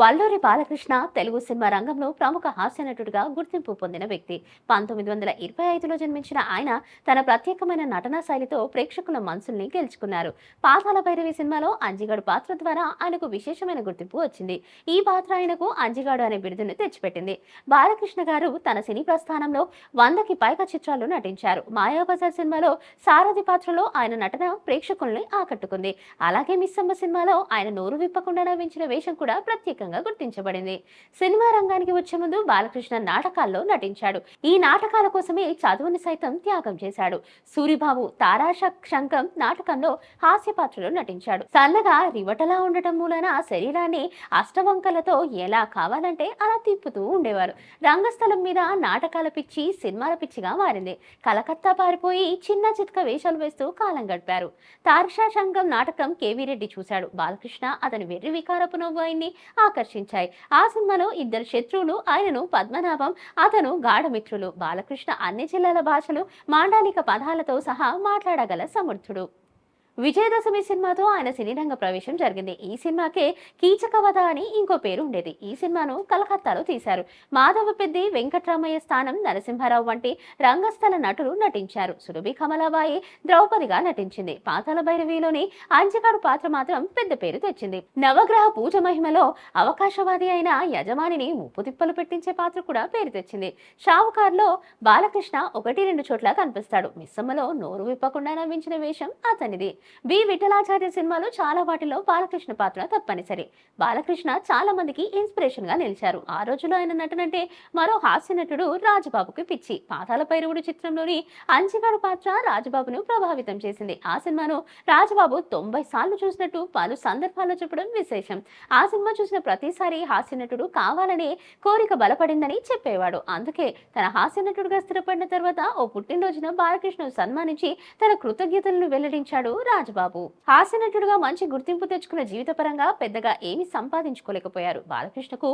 Valluri Balakrishna Telugu cinema రంగంలో ప్రముఖ హాస్య నటుడిగా గుర్తింపు పొందిన వ్యక్తి. పంతొమ్మిది వందల ఇరవై ఐదులో జన్మించిన ఆయన తన ప్రత్యేకమైన నటనా శైలితో ప్రేక్షకుల మనసుల్ని గెలుచుకున్నారు. పాతాల భైరవి సినిమాలో అంజిగాడు పాత్ర ద్వారా ఆయనకు విశేషమైన గుర్తింపు వచ్చింది. ఈ పాత్ర ఆయనకు అంజిగాడు అనే బిరుదును తెచ్చిపెట్టింది. బాలకృష్ణ గారు తన సినీ ప్రస్థానంలో వందకి పైగా చిత్రాలు నటించారు. మాయాబజార్ సినిమాలో సారథి పాత్రలో ఆయన నటన ప్రేక్షకుల్ని ఆకట్టుకుంది. అలాగే మిస్సమ్మ సినిమాలో ఆయన నోరు విప్పకుండా నవ్వించిన వేషం కూడా ప్రత్యేకంగా గుర్తించబడింది. సినిమా రంగానికి వచ్చే ముందు బాలకృష్ణ నాటకాల్లో నటించాడు. ఈ నాటకాల కోసమే చదువుని సైతం త్యాగం చేశాడు. సూరిబాబు తారాష శంఖం నాటకంలో హాస్య పాత్రలో నటించాడు. సన్నగా రివటలా ఉండటం మూలన శరీరాన్ని అష్టవంకలతో ఎలా కావాలంటే అలా తిప్పుతూ ఉండేవారు. రంగస్థలం మీద నాటకాల పిచ్చి సినిమాల పిచ్చిగా మారింది. కలకత్తా పారిపోయి చిన్న చిత్క వేషాలు వేస్తూ కాలం గడిపారు. తారషా శంఖం నాటకం కేవీ రెడ్డి చూశాడు. బాలకృష్ణ అతని వెర్రి వికారపు నవ్వు ఆయన్ని ఆకర్షించాయి. ఆ సినిమాలో ఇద్దరు శత్రువులు ఆయనను పద్మనాభం అతను గాఢమిత్రులు. బాలకృష్ణ అన్ని జిల్లాల భాషలు మాండాలిక పదాలతో సహా మాట్లాడగల సమర్థుడు. విజయదశమి సినిమాతో ఆయన సినీ రంగ ప్రవేశం జరిగింది. ఈ సినిమాకే కీచకవధ అని ఇంకో పేరు ఉండేది ఈ సినిమాను కలకత్తాలో తీశారు. మాధవ పెద్ది వెంకట్రామయ్య స్థానం నరసింహారావు వంటి రంగస్థల నటులు నటించారు. సురభి కమలాబాయి ద్రౌపదిగా నటించింది. పాతాల భైరవిలోని అంచకాడు పాత్ర మాత్రం పెద్ద పేరు తెచ్చింది. నవగ్రహ పూజ మహిమలో అవకాశవాది అయిన యజమానిని ముప్పు తిప్పలు పెట్టించే పాత్ర కూడా పేరు తెచ్చింది. షావుకార్లో బాలకృష్ణ ఒకటి రెండు చోట్ల కనిపిస్తాడు. మిస్సమ్మలో నోరు విప్పకుండా నవ్వించిన వేషం అతనిది. బి విఠలాచార్య సినిమాలో చాలా వాటిలో బాలకృష్ణ పాత్ర తప్పనిసరి. బాలకృష్ణ చాలా మందికి ఇన్స్పిరేషన్గా నిలిచారు. ఆ రోజులో ఆయన నటనంటే మరో హాస్య నటుడు రాజుబాబుకి పిచ్చి. పాతాల పైరువుడు చిత్రంలోని అంజిగాడు పాత్ర రాజుబాబును ప్రభావితం చేసింది. ఆ సినిమాను రాజుబాబు తొంభై సార్లు చూసినట్టు పలు సందర్భాల్లో చెప్పడం విశేషం. ఆ సినిమా చూసిన ప్రతిసారి హాస్య నటుడు కావాలనే కోరిక బలపడిందని చెప్పేవాడు. అందుకే తన హాస్య నటుడుగా స్థిరపడిన తర్వాత ఓ పుట్టినరోజున బాలకృష్ణ సన్మానించి తన కృతజ్ఞతలను వెల్లడించాడు రాజు రాజబాబు. హాస్య నటుడుగా మంచి గుర్తింపు తెచ్చుకున్న జీవితపరంగా పెద్దగా ఏమీ సంపాదించుకోలేకపోయారు. బాలకృష్ణకు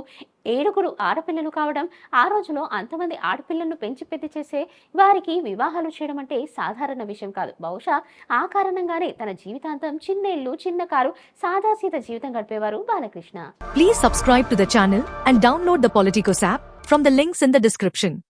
ఏడుగురు ఆడపిల్లలు కావడం ఆ రోజులో అంతమంది ఆడపిల్లలను పెంచి పెద్ద చేసే వారికి వివాహాలు చేయడం అంటే సాధారణ విషయం కాదు. బహుశా ఆ కారణంగానే తన జీవితాంతం చిన్న ఇల్లు చిన్న కారు సాదాసీత జీవితం గడిపేవారు Balakrishna. Please subscribe to the channel and download the Politicos app from the links in the description